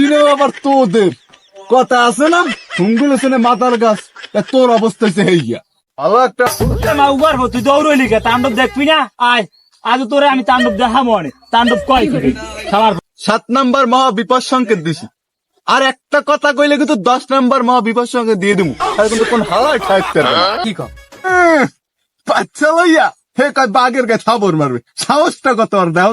দিনে আবার তোদের। কথা আছে না? হুঙ্গুল আছে না মাতার গাছ তোর অবস্থা হচ্ছে এই গিয়া ভালো একটা মা উবার হো তুই দৌড়লি কে তাণ্ডব দেখবি না? আয় আজ তোরে আমি তাণ্ডব দেখাবো অনেক। তাণ্ডব কয় খাবার সাত নাম্বার মহা বিপদ সংকেত দিছি। আর একটা কথা কইলে কিন্তু দশ নাম্বার মহা বিপদ সংকেত দিয়ে দিমু। আর কিন্তু কোন হাওয়ায় ঠাকতে না। কি কর আহ, বাচ্চা লইয়া। হে কয় বাঘের গায়ে থাবর মারবে। সাহসটা কত আর দাও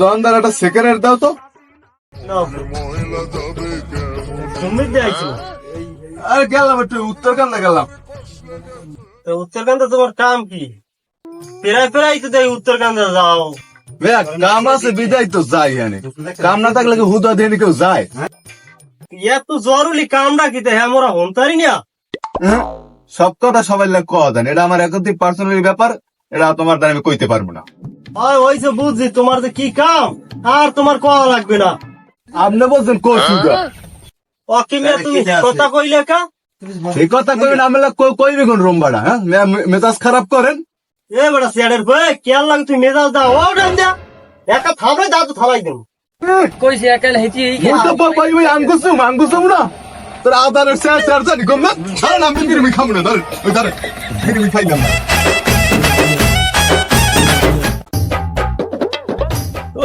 দোকানদার একটা সেকেন্ডের দাও তো। আরে গেলাম একটু উত্তরকান্দা গেলাম। উত্তরকান্দা তোমার কাম কি? তো দেখ উত্তরকান্দা যাও। কাম আছে বিদায় তো যাই কাম না থাকলে কি হুদা দিয়ে কেউ যায়? এত জরুরি কামটা কি হ্যাঁ মোরা হন্তারি না হ্যাঁ? সব কথা সবাই লাগে কওয়া দেন। এটা আমার একত্রিত পার্সোনালি ব্যাপার এটা তোমার দ্বারা আমি কইতে পারব না। ওই ওইসে বুঝছি তোমার যে কি কাম? আর তোমার কওয়া লাগবে না। আপনি বলছেন কৌশুগা অকিমিয়া তুমি কথা কইলে কা এই কথা কইবেন আমি লাগ কই- কইবে কোন রোমবাড়া হ্যাঁ? মে- মে- মেজাজ খারাপ করেন? এ বেটা সিয়ারের ভাই কেয়ার লাগে তুই মেজাজ দাও। ও ডান দিয়া। একা থামে দাও তো থামাই দেবো কইছে একাল হেঁচি মুই তো প- পাই ওই আঙ্গুসুম আঙ্গুসুম না? তোর আদারের স্যার স্যার জানি কম না ধর আমি বিরিমি খাব না ধর ওই ধর বিরিমি খাইলাম না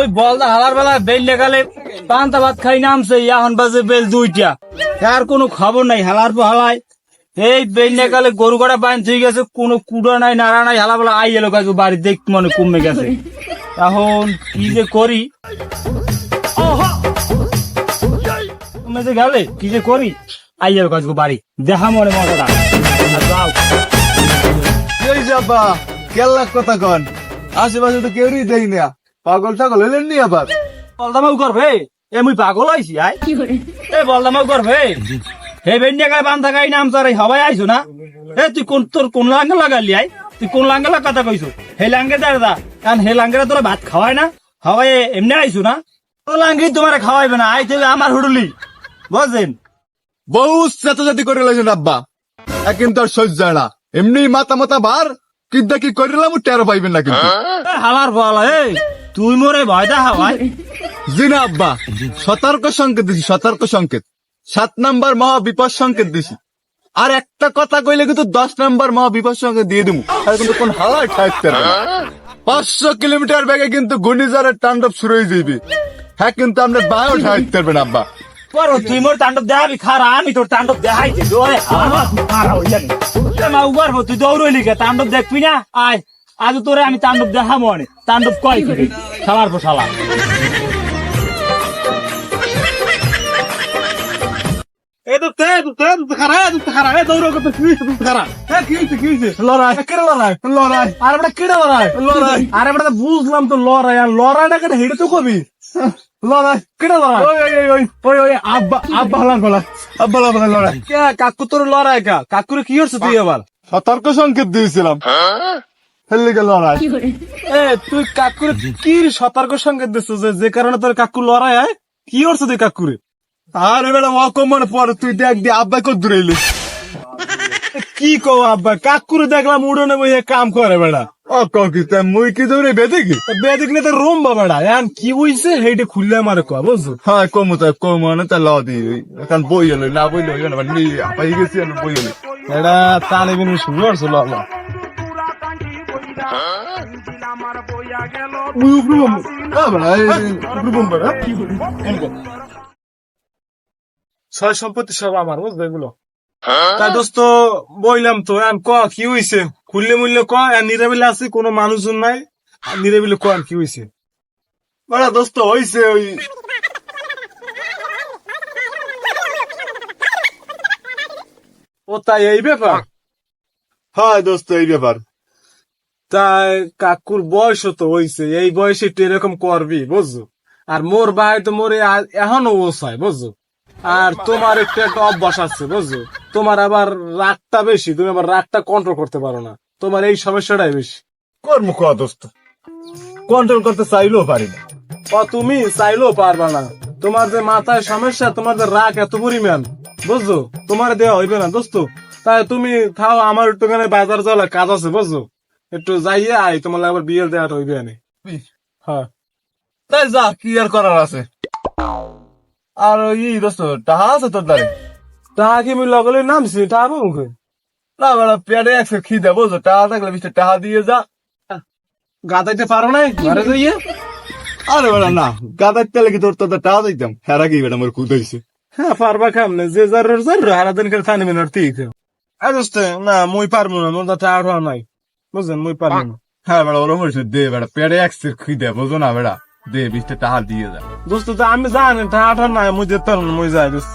ওই বলদা হালার বেলা বেল লেগালে পান্তা ভাত খাই নামছে এখন বাজে বেল দুইটা। আর কোনো খবর নাই হালার পর হালায়। এই বেল লেগালে গরু কটা বাইন ঠিক গেছে কোনো কুড়া নাই নাড়া নাই হালা বেলা আই এলো কাজু বাড়ি দেখ মনে কমে গেছে। এখন কি যে করি? তুমি যে গেলে কি যে করি? আই এলো কাজু বাড়ি দেখা মনে মজাটা। কেল্লা কথা কন আশেপাশে তো কেউই দেই না। পাগল টাগল হইলেন নি আবার? বলদামাও করবে এ মুই পাগল হইছি আই। এ বলদামাও করবে হে। বেন্ডিয়া গায়ে বান্ধা গাই নাম তার হবাই আইছো না? এ তুই কোন তোর কোন লাঙ্গে লাগালি আই? তুই কোন লাঙ্গে লাগা কথা কইছো? হে লাঙ্গে দাঁড় দা কারণ হে লাঙ্গে তোরা ভাত খাওয়ায় না? হবাই এমনি আইছো না? ও লাঙ্গি তোমার খাওয়াইবে না আই তুই আমার হুডুলি। বুঝছেন? বহু চেতাজাতি করে লাইছেন আব্বা। এ কিন্তু আর সহ্য হয় না। এমনি মাথা মাথা বার কিদ্দা কি করিলাম টের পাইবেন না কিন্তু। এ হালার বলা এ তুই মোরে ভয় দা হাওয়াই জি না আব্বা সতর্ক সংকেত দিছি সতর্ক সংকেত। সাত নাম্বার মহা বিপদ সংকেত দিছি। আর একটা কথা কইলে কিন্তু দশ নাম্বার মহা বিপদ সংকেত দিয়ে দিমু। আর কিন্তু কোন হাওয়ায় ঠাকতে না। পাঁচশো কিলোমিটার বেগে কিন্তু ঘূর্ণিঝড়ের তাণ্ডব শুরু হয়ে যাইবে। হ্যাঁ কিন্তু আমরা বায়ু ঠাকতে পারবেন আব্বা। পর তুই মোর তাণ্ডব দেখাবি খারা আমি তোর তাণ্ডব দেখাই দে ওরে খারা হইয়ানি মা তুই দৌড়ইলি কে তাণ্ডব দেখবি না? আয়। আজ তোরে আমি তাণ্ডব দেখাবো অনেক তাণ্ডব কয় কি শালার পর শালা। এই তো তে তো তে তো খারা তো খারা। এ দৌড়ো কত কি তো খারা? এ কি হইছে কি লড়াই। কেড়ে লড়াই? লড়াই। আরে বড় কেড়ে লড়াই? লড়াই। আরে বড় বুঝলাম তো লড়াই আর লড়াইটা কেটে হেডে তো কবি। লড়াই। কেড়ে লড়াই? ওই ওই ওই ওই ওই আব্বা আব্বা হলান বলা আব্বা হলান লড়াই। কে কাকু তোর লড়াই কা? কাকুরে কি হচ্ছে তুই এবার? সতর্ক সংকেত দিয়েছিলাম। ফেললে গেল লড়াই। এ তুই কাকুরে কি সতর্ক সঙ্গে দিচ্ছ যে যে কারণে তোর কাকু লড়াই হয়? কি করছ তুই কাকুরে? আরে বেটা অকমন পর তুই দেখ দি আব্বা কত দূরে কি কো আব্বা কাকুরে দেখলাম উড়নে বইয়ে কাম করে বেড়া ও কি তাই মুই কি দূরে বেদে কি বেদিক নিতে রুম বা বেড়া এখন কি হইছে সেইটা খুললে আমার কয়া বুঝছ? হ্যাঁ কমু তাই কমু না তা ল দি। এখন বই হলো না বই হলো না নি পাই গেছি আর বই হলো এটা তালে বিনু শুরু করছ ল। ছয় সম্পত্তি সব আমার বুঝবে এগুলো? তাই দোস্ত, বইলাম তো এখন ক, কি খুললে ক নিরাবিলে আছে, কোনো মানুষজন নাই। নিরাবিলে ক কি হইছে? বেটা দোস্ত, হইছে ওই ও তাই, এই ব্যাপার? হ্যাঁ দোস্ত, এই ব্যাপার। তাই কাকুর বয়স তো হইছে এই বয়সে একটু এরকম করবি বুঝছ? আর মোর ভাই তো মোরে এখনও ওসায় বুঝছ? আর তোমার একটু একটা অভ্যাস আছে বুঝছ? তোমার আবার রাগটা বেশি তুমি আবার রাগটা কন্ট্রোল করতে পারো না। তোমার এই সমস্যাটাই বেশি। কর্ম ক দোস্ত? কন্ট্রোল করতে চাইলেও পারি না। ও তুমি চাইলেও পারবা না। তোমার যে মাথায় সমস্যা তোমার যে রাগ এত পরিমাণ বুঝছ? তোমার দেওয়া হইবে না দোস্ত। তাই তুমি খাও আমার একটুখানি বাজার যাওয়া কাজ আছে বুঝছ? একটু যাইয়ে আই তোমার আবার বিয়ের দেওয়াটা হইবে না হ্যাঁ। তাই যা কি আর করার আছে? আর ওই দোস্ত টাহা আছে তোর দ্বারে তাহা কি আমি লগলে নামছি? তাহা মুখে না বেড়া পেটে একশো খিদে বুঝছ টাহা থাকলে টাহা দিয়ে যা। গাদাইতে পারো নাই? ঘরে যাইয়ে? আরে বেড়া না। গাদার তেলে কি তোর তোর টাহা দিতাম। হেরা কি বেটা আমার কুদাইছে হ্যাঁ পারবা কেমনে? যে যার যার হারাদিন করে থানি মিনার ঠিক দোস্ত না মুই পারব না মোর দাঁতে আর নাই। বুঝলেন মুই পারব না হ্যাঁ বেড়া ওরম হয়েছে দে বেড়া পেটে একশো খিদে বুঝো না বেড়া দে বিশটা টাহা দিয়ে যা দোস্ত তো আমি জানি তা আঠার নাই মুই যেতে পারব মুই যাই দোস্ত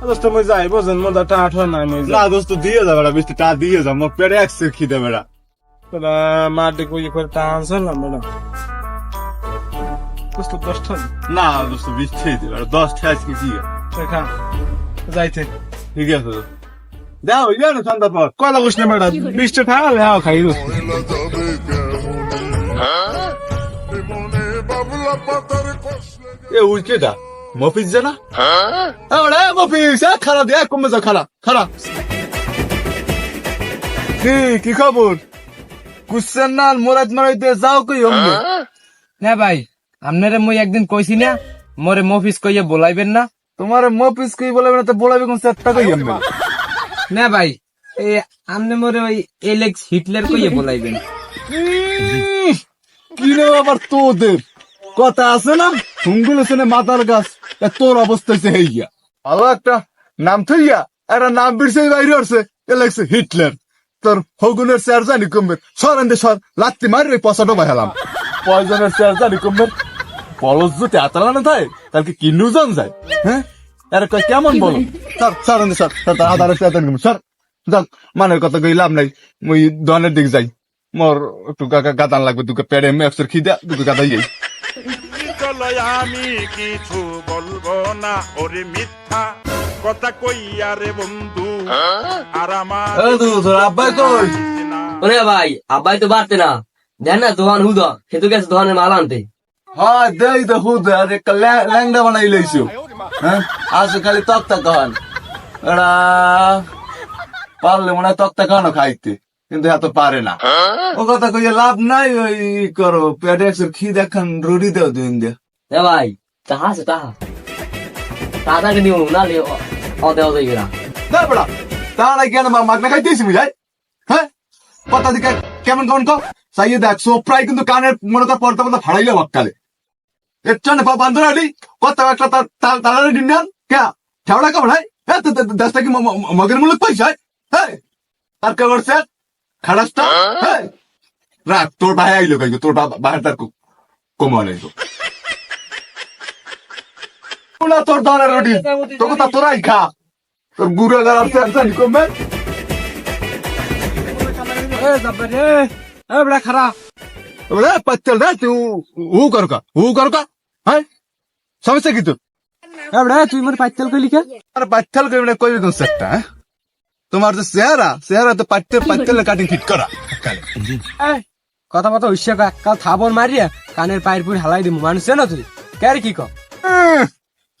দোস্ত মুই যাই বুঝলেন মোর দাঁতে আঠার নাই মুই না দোস্ত দিয়ে যা বেড়া বিশটা টাহা দিয়ে যা মোর পেটে একশো খিদে বেড়া তোরা মাটি কই করে টা আনছিলাম ম্যাডাম দোস্ত দশটা না দোস্ত বিশ খেয়ে দে বেড়া দশ খেয়ে আজকে কি যাইতে ঠিক আছে দাও ইয়া না পর। কয়লা না ম্যাডাম। বিশটা ঠাল হ্যাঁ খাই এ উইকেটা মফিজ জানা আরে মফিজ এ খারা দে কমে যা খারা খারা কি কি খবর? কুসেন না মোরাদ মারাইতে যাও কই অমনে? না ভাই আপনারে মুই একদিন কইছি না মোরে মফিস কইয়ে বলাইবেন না। তোমার মফিজ কই বলে না তো বলাবি কোন সেটটা কই অমনে? না ভাই, এ, আমনে মোরে ওই এলেক্স হিটলার কইয়ে বলাইবেন। কি রে আবার তোদের? কথা আছে না? হুঙ্গুল শুনে মাতার গাছ? তোর অবস্থা হচ্ছে হেইয়া। ভালো একটা নাম থইয়া একটা নাম বিরছে বাইরে আসছে এ লাগছে হিটলার তোর হগুনের চেয়ার জানি কমবে সরেন দে সর, লাত্তি মারি ওই পয়সাটা বাহালাম পয়জনের চেয়ার জানি কমবে পলস যদি আতালা না থাকে তাহলে কি নুজন যায়? হ্যাঁ? আরে কই কেমন বলো? সর সরেন দে সর সর তার আধারে কমবে যাক মানের কথা কই লাভ নাই। মুই দনের দিক যাই। মোর একটু গাদান লাগবে দুকে পেড়ে ম্যাপসের খিদা দুকে গাদাই যাই। আমি কিছু বলব না ওরে মিথ্যা কথা কইয়া রে বন্ধু। আর আমার তোর আব্বাই কই? ওরে ভাই আব্বাই তো বাড়তে না। দেন না দোকান হুদ সেতু গেছে দোকানের মাল আনতে। হ্যাঁ দেই তো হুদ আর ল্যাংডা বানাই লইছো। হ্যাঁ? আজ খালি তক্তা খান এরা পারলে মনে হয় তক্তা খানো খাইতে কিন্তু এত পারে না। ও কথা কইয়ে লাভ নাই ওই করো পেটে একশো খিদ এখন রুটি দেও দিন দিয়ে এ ভাই তাহা আছে তাহা। তাড়াতাড়ি নিও না লে অ দেওয়া যাইবে না। না বড়া তাহলে কেন মা মাগনা খাইতেছি বুঝাই হ্যাঁ? কথা দিকে কেমন কেমন কও? সাইয়ে দেখ সোপ্রাই কিন্তু কানের মনে কর পর্দা পর্দা ফাড়াইলে বক্কালে এর জন্য বা বান্ধব আলি কত একটা তার তার তার দিন না কে ঠেওড়া কেমন হয় হ্যাঁ তো দশটা কি ম- ম- মগের মূলক পয়সা হ্যাঁ তার কে করছে খারাপটা হ্যাঁ রাখ তোর ভাই আইলো কাইলো তোর বাহার তার কমল আইলো না তোর ধরে রুটি তোকে তা তোরাই খা তোর গুড়া গাড়ার টেনশন কমবে এ যাবে রে এ বড়া খারাপ ওরে পচ্চল রে তুই হু কর কা হু কর কা হ্যাঁ? সমস্যা কি এ বড়া তুই মোর পাইতেল কইলি কে? আরে পাচ্ছাল কই মানে কইবি কোন সেটটা হ্যাঁ? তোমার যে চেহারা চেহারা তো পাচ্তে পাচ্তেলে কাটিং ফিট করা। কথা কথা হইছে কাল থাবর মারিয়া কানের পায়ের পুর হালাই দিমু মানুষ না তুই? কে কি ক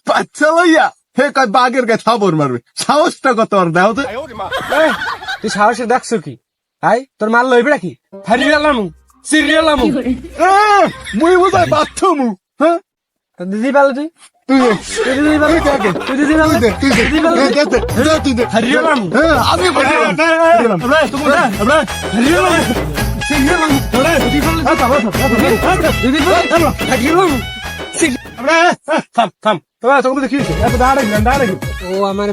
পাচ্ছা লইয়া হে কয় বাগের গায়ে থাবর মারবে। সাহসটা কত আর দাও তো? তুই সাহসে দেখছ কি? হাই তোর মাল লইবে কি হারিয়ালাম সিরিয়ালাম আহ, মুই বুঝাই বাথরুমু হ্যাঁ? দিদি পালে তুই তুই দিদি তুই দিদি পালে তুই দিদি দে, তুই হ্যাঁ, আমি দিদি হারিয়ালাম থাম থাম ও আমার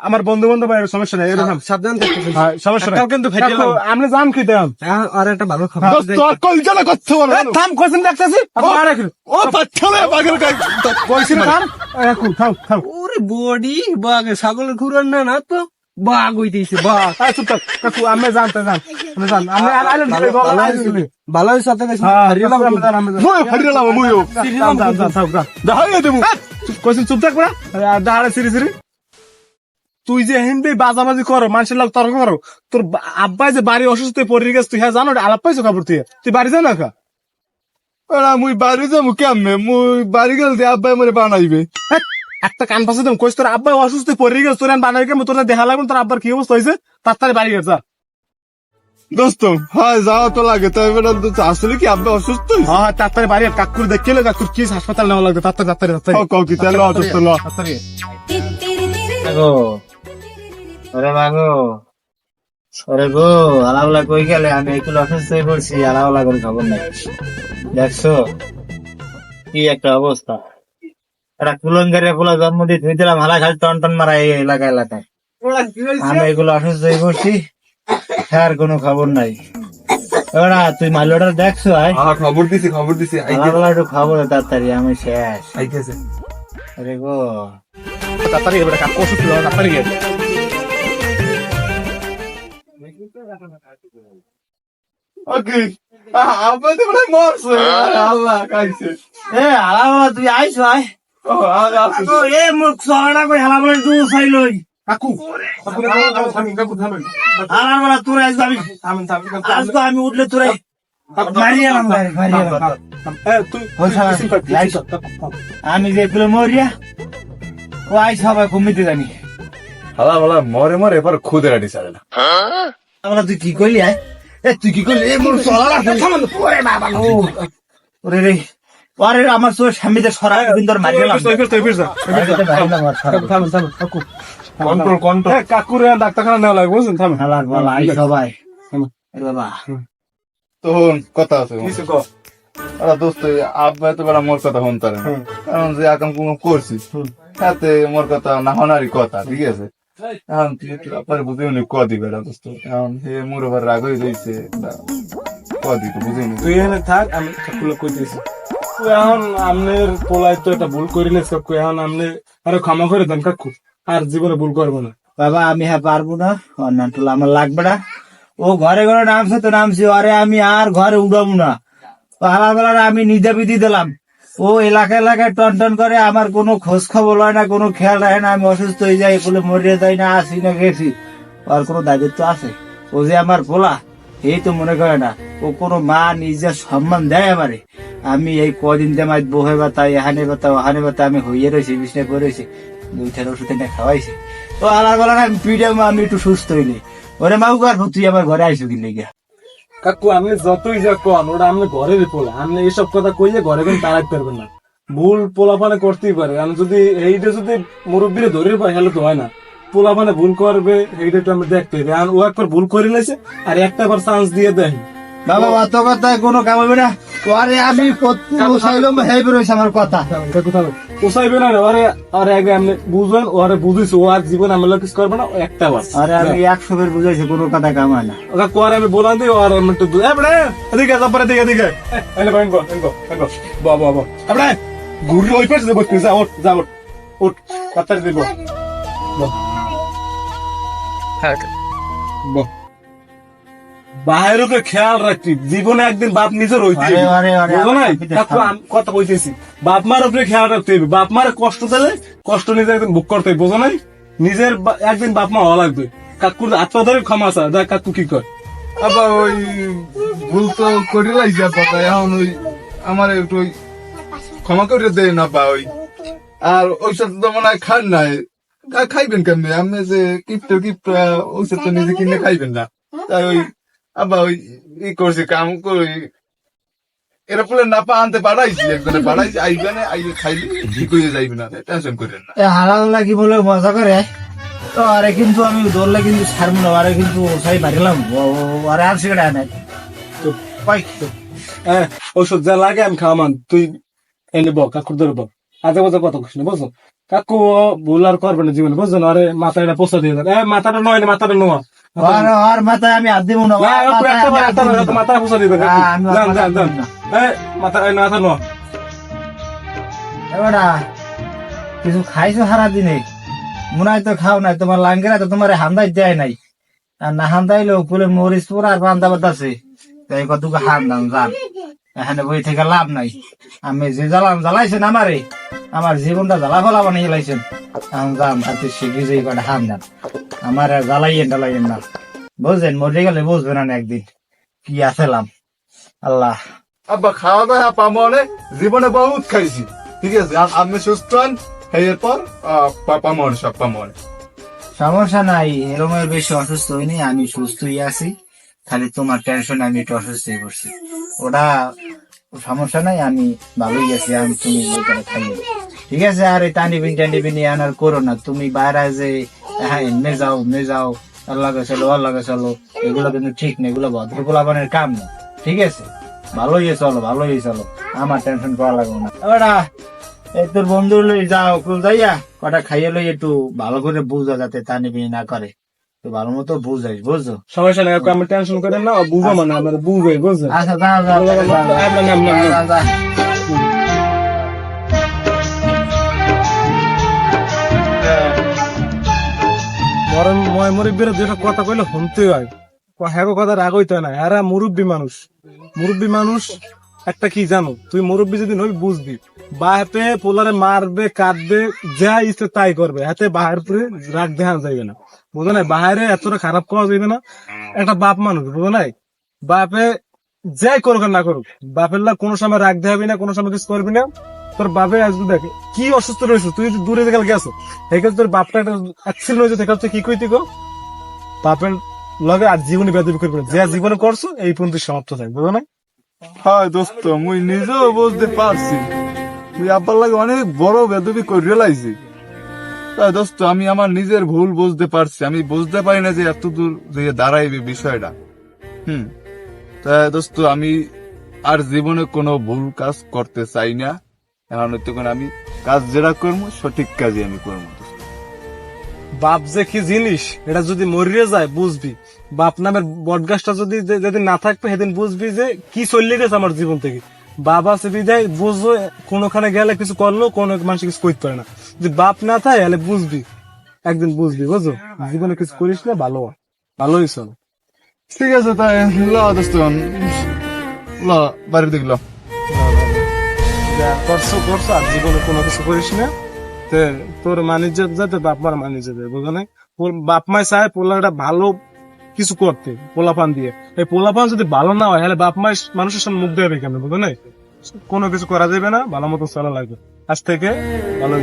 আমার বন্ধু বান্ধব সমস্যা নাই এরকম সাবধান সমস্যা কিন্তু। কি দেন হ্যাঁ, আর একটা ভালো খবর তোর কলজালা করতে বলো থাম কোশ্চেন দেখতেছি ও পাচ্ছালে বাগের গায়ে থাম থাম থাম ওরে বডি বাঘ ছাগলের খুরান না না তো বাঘ হইতেছে বাঘ চুপ থাক কাকু আমি জানতে জান আমি জান আমি আইলেন ভালো হয়েছে ভালো হয়েছে আপনার কাছে হারিলাম আমি জান আমি মুই হারিয়ালাম মুইও জান জান জান থাক জান দাহাই দেবো। কোশ্চেন চুপ থাক বড়া দাঁড়া সিরি সিরি তুই যে হিন্দি বাজাবাজি করো মানুষের লোক তর্ক করো তোর আব্বাই যে বাড়ি অসুস্থ পড়ে গেছে তুই হ্যাঁ জানো আলাপ পাইছো খবর তুই তুই বাড়ি যা না খা এরা মুই বাড়ি যাব কেমনে? মুই বাড়ি গেলে আব্বাই মরে বানাইবে। হ্যাঁ, একটা কান ফাঁসে তুমি কইস তোর আব্বাই অসুস্থ হয়ে পড়ে গেছে তোর বানাই কেমন তোর দেখা লাগবে তোর আব্বার কি অবস্থা হয়েছে তাড়াতাড়ি বাড়ি গেছে দোস্ত হয় যাওয়া তো লাগে আসলে কি? আব্বা অসুস্থ হ্যাঁ হ্যাঁ, তাড়াতাড়ি বাড়ি। কাকুর দেখলে কাকুর কি হাসপাতাল নেওয়া লাগবে তাড়াতাড়ি তাড়াতাড়ি তাড়াতাড়ি কও কি তাহলে অসুস্থ ল। তাড়াতাড়ি মাগো ওরে গো আলাউলা কই গেলে আমি একটু অসুস্থ হয়ে পড়ছি আলাউলা করে খবর নাই। দেখছ কি একটা অবস্থা। একটা কুলঙ্গারে পোলা জন্ম দিয়ে ধুই দিলাম হালা খালি টন টন মারা এই এলাকা এলাকায়। আমি এগুলো অসুস্থ হয়ে পড়ছি আর কোনো খবর নাই। ওরা তুই মাল্যটা দেখছ আয়। খবর দিছি খবর দিছি একটু খবর তাড়াতাড়ি আমি শেষ। আইতেছে। আরে গো। তাড়াতাড়ি কাকু তাড়াতাড়ি গেলে ওকে আব্বা তো মরছে। আল্লাহ কাইছে। এ আলাউলা তুই আইছো আয়। এ মুখ সরাটা কই হালা বলে থামেন থামেন থামেন থামেন কাকু আজ তো আমি উঠলে তোরে মারি এলাম মারি এলাম এ, তুই ওই শালা, লাইট। আমি যে এগুলো মরিয়া ও আই সবাই কমিতে জানি। হালা বলা মরে মরে এবার খুদে রাডি ছাড়ে না আমরা তুই কি করলি আয় এ তুই কি করলি এ মোর সলার ওরে বাবা ওরে রে ওরে আমার তোর স্বামীতে সরা কিন্তু তোর মারি এলাম তুই তুই ফির যা থামেন থামেন কাকু কন্ট্রোল কন্ট্রোল। এ, ডাক্তারখানা নেওয়া লাগবে বুঝছেন? বলা আই সবাই। বাবা। তো কথা আছে কিছু কর আরে দোস্ত আব্বা তো বড় মোর কথা হন তারে কারণ যে আকাম কুম করছি তাতে মোর কথা না হনারই কথা ঠিক আছে? এখন তুই একটু আপনার বুঝে উনি ক দিবে দোস্ত। এখন সে মোর আবার রাগ হয়ে রয়েছে ক দিতে বুঝেনি তুই এখানে থাক আমি কাকুলে কই দিয়েছি তুই এখন আমনের পোলায় তো একটা ভুল করি এখন আমনে আরে ক্ষমা করে দেন কাকু। আর জীবনে ভুল করব না। বাবা, আমি হ্যাঁ পারব না। অন্যান্য আমার লাগবে না। ও ঘরে ঘরে নামছে তো নামছি, আরে আমি আর ঘরে উড়াবো না। আমি দিলাম। ও এলাকা এলাকায় টন টন করে, আমার কোনো খোঁজ খবর হয় না, কোনো খেয়াল রাখে না, আমি অসুস্থ হয়ে যাই, বলে মরিয়ে যাই না, আসি না, গেছি। আর কোনো দায়িত্ব আছে? ও যে আমার পোলা। এই তো মনে করে না, ও কোনো মা নিজের সম্মান দেয় আমারে। আমি এই কদিন জামাই বহে বাতা এহানে বাতা ওহানে বাতা আমি হইয়ে রয়েছি বিছনায় পড়ে রয়েছি দুইটার ওষুধ এনে খাওয়াইছি। ও আলার বেলা আমি পিঠে আমি একটু সুস্থ হইলি। ওরে মাউ আর তুই আমার ঘরে আইসো কি লেগে কাকু আপনি যতই যা কন, ওটা আপনি ঘরের পোলা। আপনি এইসব কথা কইলে ঘরে কিন্তু তারাক পারবেন না। ভুল পোলাপানে করতেই পারে। আমি যদি এইটা যদি মুরব্বীরে ধরে পাই, তাহলে তো হয় না। পোলাপানে ভুল করবে এইটা একটু আমি দেখতে হবে। আর ও একবার ভুল করে নিয়েছে আর একটা বার চান্স দিয়ে দেয়। বাবা অত কথায় কোনো কাম হবে না। পরে আমি বসাইলাম হেই বেরোইছে আমার কথা। পোষাইবে না রে, ওরে ওরে আগে আপনি বুঝবেন ওরে বুঝিস ও আর জীবন আমি কিছু করবে না একটা বার। আরে আমি একশো বের বুঝাইছি কোনো কথা কাম হয় না। ওকে কোয়ারে আমি বলা দিই আর আমি একটু দু- এ এদিকে তারপরে এদিকে এদিকে। এনে বাইন কো এনে কো বা বা বা ঘুরে ওই পাশে বসতে যা ওঠ যা ওঠ। দিব। বাইরেও তো খেয়াল রাখবি জীবনে একদিন বাপ নিজের হইতে বুঝো নাই? কথা কইতেছি। বাপ মার উপরে খেয়াল রাখতে হবে বাপ মার কষ্ট দিলে কষ্ট নিজে একদিন বুক করতে বুঝো নাই? নিজের একদিন বাপ মা হওয়া লাগবে। কাকুর আত্মা ধরে ক্ষমা চা দেখ কাকু কি কর আবার ওই ভুল তো করে এখন ওই আমার একটু ওই ক্ষমা করে দেয় না বা ওই আর ওই সাথে তো মনে হয় খান নাই। খাইবেন কেমনি আপনি যে কিপটা কিপটা সাথে তো নিজে কিনে খাইবেন না তাই ওই আব্বা ওই ই করছে কাম করে এরা বলে না পা আনতে পারাইছি একজনে পারাইছি আইবেনে আইলে খাইলে ঠিক হয়ে যাইবে না টেনশন করেন না এ লাগি বলে মজা করে তো আরে কিন্তু আমি দৌড়লে কিন্তু ছাড়বো না আরে কিন্তু সাই বাড়িলাম আরে আর সিগারেট আনে তো পাই হ্যাঁ ওষুধ যা লাগে আমি খাওয়ামান তুই এনে বল কাকুর ধরে বল আজে বাজে কথা না বুঝছ কাকু ভুল আর করবে না জীবনে বুঝছ না? আরে মাথাটা পোষা দিয়ে দেন মাথাটা নয় না মাথাটা নোয়া। আর আর মাথায় আমি হাত দিব না। মাথা পোষা যান, যান, যান। নোয়া। এবারা কিছু খাইছো সারা দিনে তো খাও নাই তোমার লাঙ্গেরা তো তোমার হান্দাই দেয় নাই। আর না হান্দাইলো কুলে মরিচ পুরা আর বান্দা বাদাছে তাই কতটুকু হান্দাম জান এখানে বই থেকে লাভ নাই। আমি যে জ্বালাম জ্বালাইছেন আমারে। আমার জীবনটা জ্বালাফলা বানিয়ে লাইছেন আমি যাম হাতে শিখি যে কটা হাম যান আমার আর জ্বালাইয়েন টালাইয়েন না। বুঝলেন মরে গেলে বুঝবেন না একদিন। কি আছেলাম আল্লাহ। আব্বা খাওয়া দাওয়া অনেক জীবনে বহুত খাইছি। ঠিক আছে আপনি সুস্থ হন। এরপর পামো অনেক সব পামো অনেক সমস্যা নাই এরমের বেশি অসুস্থ হইনি আমি সুস্থই আছি। খালি তোমার টেনশন আমি একটু অসুস্থ হয়ে পড়ছি। ওটা সমস্যা নাই, আমি ভালোই আছি, আমি তুমি ঠিক আছে, আর টানিবিন টানিবিন আনার করো না, তুমি বাইরে যে হ্যাঁ এমনি যাও এমনি যাও আল্লাহ চলো আল্লাহ চলো, এগুলো কিন্তু ঠিক না এগুলো ভদ্রপোলাপানের কাম না, ঠিক আছে? ভালোই চলো ভালোই চলো, আমার টেনশন করা লাগবে না। ওটা এই তোর বন্ধু লই যাও যাইয়া, কটা খাইয়ে লই একটু ভালো করে বুঝা যাতে টানিবিনি না করে। তো ভালো মতো বুঝাইস বুঝছ? সমস্যা নেই টেনশন করেন না বুঝো মানে আমার বুঝবে আচ্ছা। যাও, যাও। মরণ ময় মুরব্বীরা যেটা কথা কইলে শুনতে হয়। হ্যাঁ কথা রাগ হইতে হয় না। এরা মুরব্বী মানুষ। মুরব্বী মানুষ একটা কি জানো? তুই মুরব্বী যদি নই বুঝবি। বাহাতে পোলারে মারবে কাটবে যা ইচ্ছে তাই করবে। হাতে বাহার পরে রাগ দেখা যাইবে না। বুঝো না বাহারে এতটা খারাপ করা যাইবে না? একটা বাপ মানুষ বুঝো নাই বাপে যাই করুক না করুক, বাপের লাগ কোনো সময় রাগ দেখাবি না, কোনো সময় কিছু করবি না। তোর বাপে আসবে দেখ, কি অসুস্থ রয়েছে, তুই দূরে গেলে গেছো এখানে তোর বাপটা একটা অ্যাক্সিডেন্ট হয়েছে, দেখা কি কইতি গো? বাপের লগে আর জীবনে বেদবি করবি না। যা জীবনে করছ, এই পর্যন্ত সমাপ্ত থাকবে বুঝো না হয় দোস্ত, মুই নিজেও বুঝতে পারছি। তুই আব্বার লাগে অনেক বড় বেদবি করে লাইছি। দোস্ত, আমি আমার নিজের ভুল বুঝতে পারছি। আমি বুঝতে পারি না যে এত দূর যে দাঁড়াইবে বিষয়টা। হুম। তাই দোস্ত, আমি আর জীবনে কোনো ভুল কাজ করতে চাই না। এখন তখন আমি কাজ যেটা করব, সঠিক কাজই আমি করব বাপ যে কি জিনিস, এটা যদি মরিয়ে যায়, বুঝবি। বাপ নামের বটগাছটা যদি যেদিন না থাকবে, সেদিন বুঝবি যে কি চলে গেছে আমার জীবন থেকে। বাবা সে বিদায় বুঝব কোনোখানে গেলে কিছু করল কোনো মানুষ কিছু করতে পারে না। যদি বাপ না থাকে তাহলে বুঝবি। একদিন বুঝবি বুঝো জীবনে কিছু করিস না ভালো ভালোই চল। ঠিক আছে তাই। ল দোস্ত। ল বাড়ির দিক ল। করছ করছ আর জীবনে কোনো কিছু করিস না। তোর মানিজ্য যাতে বাপ মার মানিজ্য দেবে বুঝো না বাপ মায় চায় পোলাটা ভালো কিছু করতে, পোলাপান দিয়ে। এই পোলাপান যদি ভালো না হয়, তাহলে বাপ মা মানুষের সামনে মুখ দেবে কেন বুঝলেন কোনো কিছু করা যাবে না, ভালো মতো চলা লাগবে। আজ থেকে ভালো